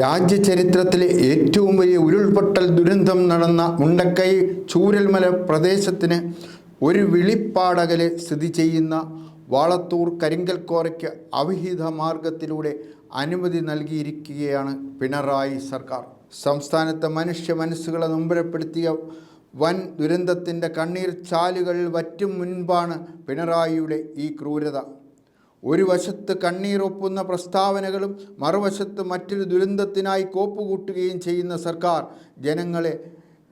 രാജ്യചരിത്രത്തിലെ ഏറ്റവും വലിയ ഉരുൾപൊട്ടൽ ദുരന്തം നടന്ന മുണ്ടക്കൈ ചൂരൽമല പ്രദേശത്തിന് ഒരു വിളിപ്പാടകലെ സ്ഥിതി ചെയ്യുന്ന വാളത്തൂർ കരിങ്കൽക്കോറയ്ക്ക് അവിഹിത മാർഗത്തിലൂടെ അനുമതി നൽകിയിരിക്കുകയാണ് പിണറായി സർക്കാർ. സംസ്ഥാനത്തെ മനുഷ്യ മനസ്സുകളെ നൊമ്പരപ്പെടുത്തിയ വൻ ദുരന്തത്തിന്റെ കണ്ണീർ ചാലുകൾ വറ്റും മുൻപാണ് പിണറായിയുടെ ഈ ക്രൂരത. ഒരു വശത്ത് കണ്ണീരൊപ്പുന്ന പ്രസ്താവനകളും മറുവശത്ത് മറ്റൊരു ദുരന്തത്തിനായി കോപ്പുകൂട്ടുകയും ചെയ്യുന്ന സർക്കാർ ജനങ്ങളെ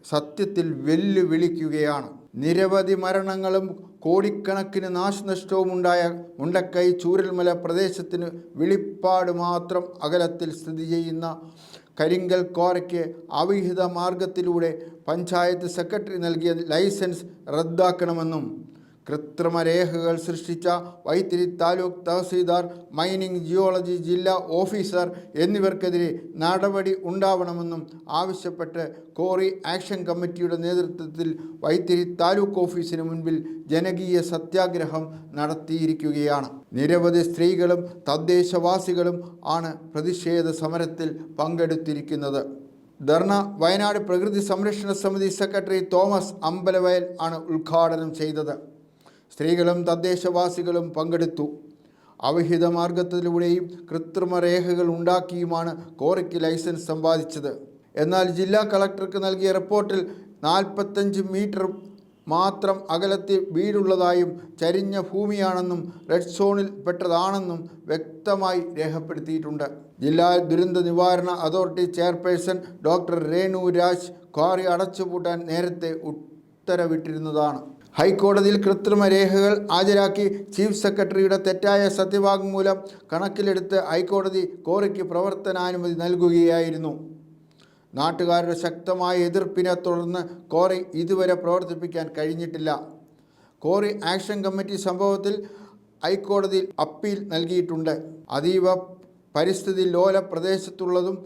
സത്യത്തിൽ വെല്ലുവിളിക്കുകയാണ്. നിരവധി മരണങ്ങളും കോടിക്കണക്കിന് നാശനഷ്ടവും ഉണ്ടായ മുണ്ടക്കൈ ചൂരൽമല പ്രദേശത്തിന് വിളിപ്പാട് മാത്രം അകലത്തിൽ സ്ഥിതി ചെയ്യുന്ന കരിങ്കൽ കോറയ്ക്ക് അവിഹിത മാർഗത്തിലൂടെ പഞ്ചായത്ത് സെക്രട്ടറി നൽകിയ ലൈസൻസ് റദ്ദാക്കണമെന്നും കൃത്രിമ രേഖകൾ സൃഷ്ടിച്ച വൈത്തിരി താലൂക്ക് തഹസീൽദാർ മൈനിങ് ജിയോളജി ജില്ലാ ഓഫീസർ എന്നിവർക്കെതിരെ നടപടി ഉണ്ടാവണമെന്നും ആവശ്യപ്പെട്ട് കോറി ആക്ഷൻ കമ്മിറ്റിയുടെ നേതൃത്വത്തിൽ വൈത്തിരി താലൂക്ക് ഓഫീസിന് മുൻപിൽ ജനകീയ സത്യാഗ്രഹം നടത്തിയിരിക്കുകയാണ്. നിരവധി സ്ത്രീകളും തദ്ദേശവാസികളും ആണ് പ്രതിഷേധ സമരത്തിൽ പങ്കെടുത്തിരിക്കുന്നത്. ധർണ വയനാട് പ്രകൃതി സംരക്ഷണ സമിതി സെക്രട്ടറി തോമസ് അമ്പലവയൽ ആണ് ഉദ്ഘാടനം ചെയ്തത്. സ്ത്രീകളും തദ്ദേശവാസികളും പങ്കെടുത്തു. അവിഹിത മാർഗത്തിലൂടെയും കൃത്രിമ രേഖകൾ ഉണ്ടാക്കിയുമാണ് കോറിക്ക് ലൈസൻസ് സമ്പാദിച്ചത്. എന്നാൽ ജില്ലാ കളക്ടർക്ക് നൽകിയ റിപ്പോർട്ടിൽ നാൽപ്പത്തഞ്ച് മീറ്റർ മാത്രം അകലത്തിൽ വീടുള്ളതായും ചരിഞ്ഞ ഭൂമിയാണെന്നും റെഡ് സോണിൽ പെട്ടതാണെന്നും വ്യക്തമായി രേഖപ്പെടുത്തിയിട്ടുണ്ട്. ജില്ലാ ദുരന്ത നിവാരണ authority chairperson doctor Renu Raj quarry അടച്ചുപൂട്ടാൻ നേരത്തെ ഉത്തരവിട്ടിരുന്നതാണ്. ഹൈക്കോടതിയിൽ കൃത്രിമ രേഖകൾ ഹാജരാക്കി ചീഫ് സെക്രട്ടറിയുടെ തെറ്റായ സത്യവാങ്മൂലം കണക്കിലെടുത്ത് ഹൈക്കോടതി കോറിക്ക് പ്രവർത്തനാനുമതി നൽകുകയായിരുന്നു. നാട്ടുകാരുടെ ശക്തമായ എതിർപ്പിനെ തുടർന്ന് കോറി ഇതുവരെ പ്രവർത്തിപ്പിക്കാൻ കഴിഞ്ഞിട്ടില്ല. കോറി ആക്ഷൻ കമ്മിറ്റി സംഭവത്തിൽ ഹൈക്കോടതിയിൽ അപ്പീൽ നൽകിയിട്ടുണ്ട്. അതീവ പരിസ്ഥിതി ലോല പ്രദേശത്തുള്ളതും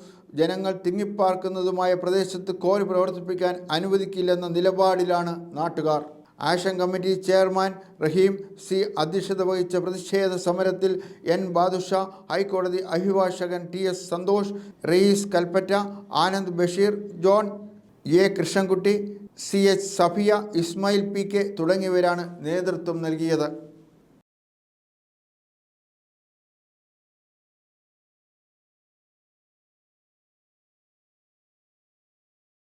ജനങ്ങൾ തിങ്ങിപ്പാർക്കുന്നതുമായ പ്രദേശത്ത് കോറി പ്രവർത്തിപ്പിക്കാൻ അനുവദിക്കില്ലെന്ന നിലപാടിലാണ് നാട്ടുകാർ. Action committee chairman Rahim C അധ്യക്ഷത വഹിച്ച പ്രതിഷേധ സമരത്തിൽ എൻ ബാദുഷ ഹൈക്കോടതി അഭിഭാഷകൻ T S Santhosh Rayees Kalpetta Anand Basheer John A Krishnankutty C H Safiya Ismail P K തുടങ്ങിയവരാണ് നേതൃത്വം നൽകിയത്.